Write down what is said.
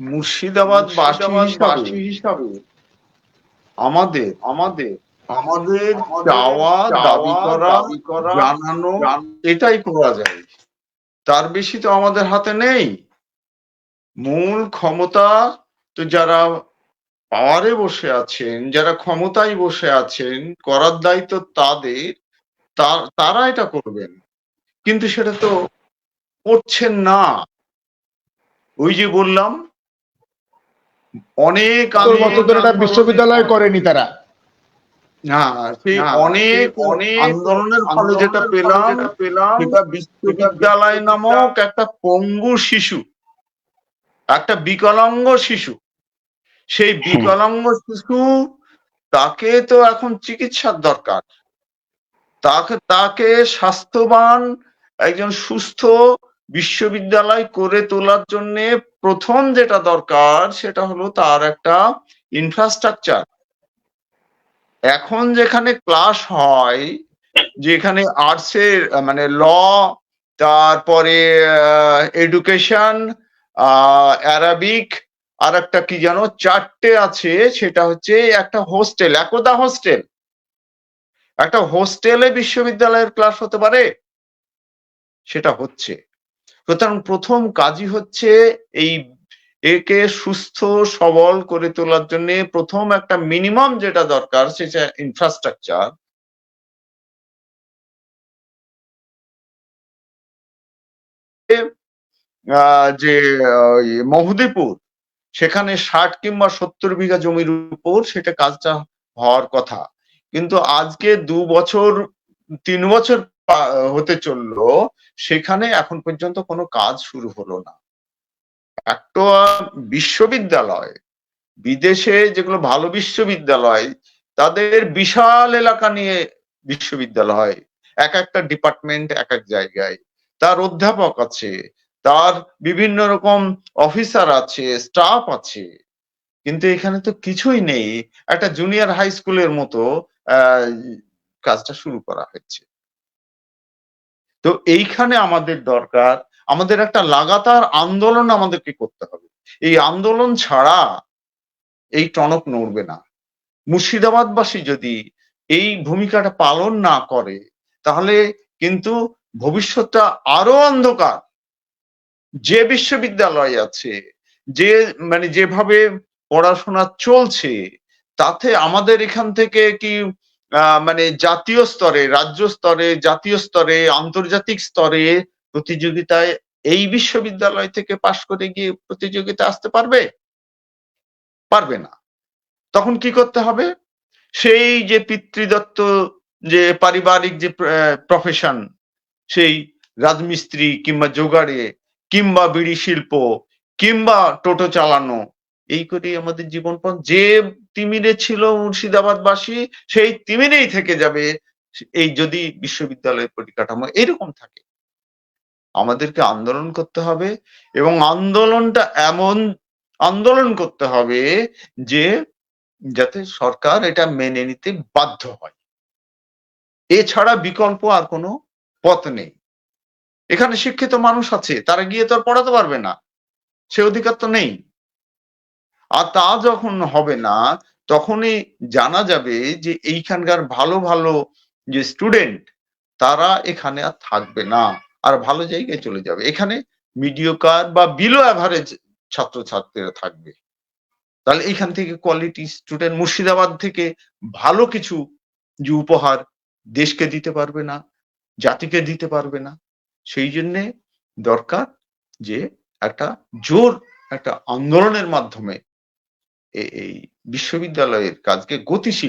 মুর্শিদাবাদ বাসী হিসাবে আমাদের আমাদের আমাদের চাওয়া দাবি করা জানানো এটাই করা যায়। তার বেশি তো আমাদের হাতে নেই। মূল ক্ষমতা তো যারা পাওয়ারে বসে আছেন যারা ক্ষমতায় বসে আছেন করার দায়িত্ব তাদের তারা এটা করবেন। কিন্তু সেটা তো করছেন না। ওই যে বললাম অনেক বছর ধরে একটা বিশ্ববিদ্যালয় করেনি তারা। সেই অনেক অনেক অনেক আন্দোলনের ফলে যেটা পেলাম পেলাম সেটা বিশ্ববিদ্যালয় নামক একটা পঙ্গু শিশু একটা বিকলাঙ্গ শিশু সেই বিকলাঙ্গ শিশু তাকে তো এখন চিকিৎসার দরকার। তাকে তাকে স্বাস্থ্যবান একজন সুস্থ বিশ্ববিদ্যালয় করে তোলার জন্য প্রথম যেটা দরকার সেটা হলো তার একটা ইনফ্রাস্ট্রাকচার এখন যেখানে ক্লাস হয়, যেখানে আর্টসের মানে ল তারপরে এডুকেশন অ্যারাবিক আর একটা কি জানো চারটে আছে, সেটা হচ্ছে একটা হোস্টেল একদা হোস্টেল একটা হোস্টেলে বিশ্ববিদ্যালয়ের ক্লাস হতে পারে? সেটা হচ্ছে। সুতরাং প্রথম কাজই হচ্ছে এই একে সুস্থ, সবল করে তোলার জন্য প্রথম একটা মিনিমাম যেটা দরকার সেটা ইনফ্রাস্ট্রাকচার যে মহুদীপুর, সেখানে ষাট কিংবা সত্তর বিঘা জমির উপর সেটা কাজটা হওয়ার কথা। কিন্তু আজকে দু বছর, তিন বছর হতে চলল, সেখানে এখন পর্যন্ত কোনো কাজ শুরু হলো না। একটা বিশ্ববিদ্যালয়, বিদেশে যেগুলো ভালো বিশ্ববিদ্যালয়, তাদের বিশাল এলাকা নিয়ে বিশ্ববিদ্যালয়, এক একটা ডিপার্টমেন্ট এক এক জায়গায়। তার অধ্যাপক আছে, তার বিভিন্ন রকম অফিসার আছে, স্টাফ আছে। কিন্তু এখানে তো কিছুই নেই। একটা জুনিয়র হাই স্কুলের মতো কাজটা শুরু করা হয়েছে। তো এইখানে আমাদের দরকার, আমাদের একটা লাগাতার আন্দোলন আমাদেরকে করতে হবে। এই আন্দোলন ছাড়া এই টনক নড়বে না। মুর্শিদাবাদবাসী যদি এই ভূমিকাটা পালন না করে, তাহলে কিন্তু ভবিষ্যৎটা আরও অন্ধকার। যে বিশ্ববিদ্যালয় আছে, যে মানে যেভাবে পড়াশোনা চলছে, তাতে আমাদের এখান থেকে কি মানে জাতীয় স্তরে, রাজ্য স্তরে, জাতীয় স্তরে, আন্তর্জাতিক স্তরে প্রতিযোগিতায় এই বিশ্ববিদ্যালয় থেকে পাশ করে গিয়ে প্রতিযোগিতা আসতে পারবে? পারবে না। তখন কি করতে হবে? সেই যে পিতৃদত্ত যে পারিবারিক যে প্রফেশন সেই রাজমিস্ত্রি কিংবা জোগাড়ে, কিংবা বিড়ি শিল্প, কিংবা টোটো চালানো, এই করেই আমাদের জীবনপথ। যে তিমিরে ছিল মুর্শিদাবাদবাসী, সেই তিমিরেই থেকে যাবে এই যদি বিশ্ববিদ্যালয়ের পরিকাঠামো। এরকম থাকে। আমাদেরকে আন্দোলন করতে হবে এবং আন্দোলনটা এমন আন্দোলন করতে হবে যে যাতে সরকার এটা মেনে নিতে বাধ্য হয়। এছাড়া বিকল্প আর কোনো পথ নেই। এখানে শিক্ষিত মানুষ আছে, তারা গিয়ে তো আর পড়াতে পারবে না। সে অধিকার তো নেই। আর তা যখন হবে না, তখনই জানা যাবে যে এইখানকার ভালো ভালো যে স্টুডেন্ট তারা এখানে আর থাকবে না। আর ভালো জায়গায় চলে যাবে। এখানে মিডিওকার বা বিলো অ্যাভারেজ ছাত্রছাত্রীরা থাকবে। তাহলে এখান থেকে কোয়ালিটি স্টুডেন্ট মুর্শিদাবাদ থেকে ভালো কিছু যে উপহার দেশকে দিতে পারবে না, জাতিকে দিতে পারবে না। সেই জন্যে দরকার যে একটা জোর, একটা আন্দোলনের মাধ্যমে এই বিশ্ববিদ্যালয়ের কাজকে গতিশীল